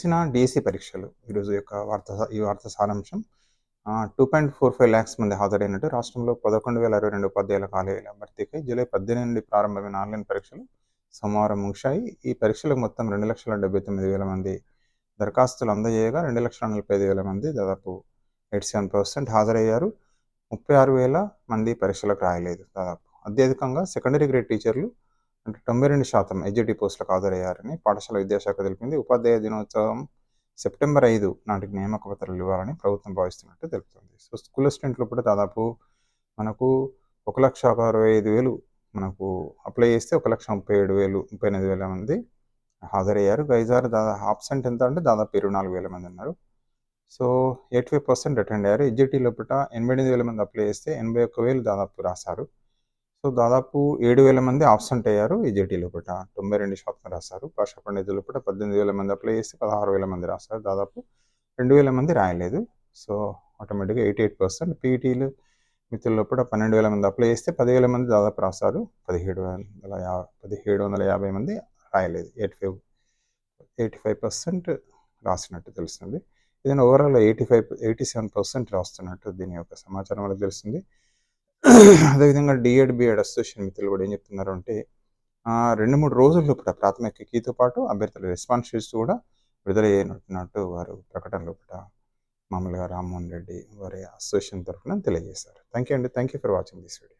ఇచ్చిన డిఎస్సి పరీక్షలు ఈరోజు యొక్క వార్త ఈ వార్త సారాంశం. Two point four five lakhs మంది హాజరైనట్టు రాష్ట్రంలో పదకొండు వేల అరవై రెండు ఉపాధ్యాయుల ఖాళీల భర్తీకై జూలై పద్దెనిమిది నుండి ప్రారంభమైన ఆన్లైన్ పరీక్షలు సోమవారం ముగిశాయి. ఈ పరీక్షలకు మొత్తం రెండు లక్షల డెబ్బై తొమ్మిది వేల మంది దరఖాస్తులు అందజేయగా రెండు లక్షల నలభై ఐదు వేల మంది దాదాపు ఎయిటీ సెవెన్ పర్సెంట్ హాజరయ్యారు. ముప్పై ఆరు వేల మంది పరీక్షలకు రాయలేదు దాదాపు. అత్యధికంగా సెకండరీ గ్రేడ్ టీచర్లు అంటే తొంభై రెండు శాతం ఎడ్యుటీ పోస్టులకు హాజరయ్యారని పాఠశాల విద్యాశాఖ తెలిపింది. ఉపాధ్యాయ దినోత్సవం సెప్టెంబర్ ఐదు నాటికి నియామక పత్రాలు ఇవ్వాలని ప్రభుత్వం భావిస్తున్నట్టు తెలుపుతుంది. సో స్కూల్ అసిస్టెంట్లు కూడా దాదాపు మనకు ఒక లక్ష ఒక అరవై ఐదు వేలు మనకు అప్లై చేస్తే ఒక లక్ష ముప్పై ఏడు వేలు ముప్పై ఎనిమిది వేల మంది హాజరయ్యారు. గైజార్ దాదాపు ఆబ్సెంట్ ఎంత అంటే దాదాపు ఇరవై నాలుగు వేల మంది ఉన్నారు. So eighty five percent attend అయ్యారు. ఎడ్జిటీ లోపల ఎనభై ఎనిమిది వేల మంది అప్లై చేస్తే ఎనభై ఒక్క వేలు దాదాపు రాశారు. సో దాదాపు ఏడు వేల మంది ఆబ్సెంట్ అయ్యారు ఈజేటీ లోపల తొంభై రెండు శాతం రాశారు. భాషా పండితుల లోపల పద్దెనిమిది వేల మంది అప్లై చేస్తే పదహారు వేల మంది రాశారు. దాదాపు రెండు వేల మంది రాయలేదు. సో ఆటోమేటిక్గా ఎయిటీ ఎయిట్ పర్సెంట్ పీఈటీలు మిత్రుల లోపల పన్నెండు వేల మంది అప్లై చేస్తే పదివేల మంది దాదాపు రాశారు. పదిహేడు వందల యా పదిహేడు వందల యాభై మంది రాయలేదు. Eighty five eighty five percent రాసినట్టు తెలుస్తుంది. ఏదైనా overall eighty five eighty seven percent రాస్తున్నట్టు దీని యొక్క సమాచారం వల్ల తెలిసింది అదేవిధంగా డిఎడ్ బిఎడ్ అసోసియేషన్ మిత్రులు కూడా ఏం చెప్తున్నారు అంటే రెండు మూడు రోజుల్లో లోపల ప్రాథమిక కీతో పాటు అభ్యర్థుల రెస్పాన్స్ షీట్స్ కూడా విడుదల చేయనున్నట్టు వారు ప్రకటన లోపల మామూలుగా రామ్మోహన్ రెడ్డి వారి అసోసియేషన్ తరఫున తెలియజేశారు. థ్యాంక్ యూ అండి. Thank you for watching this video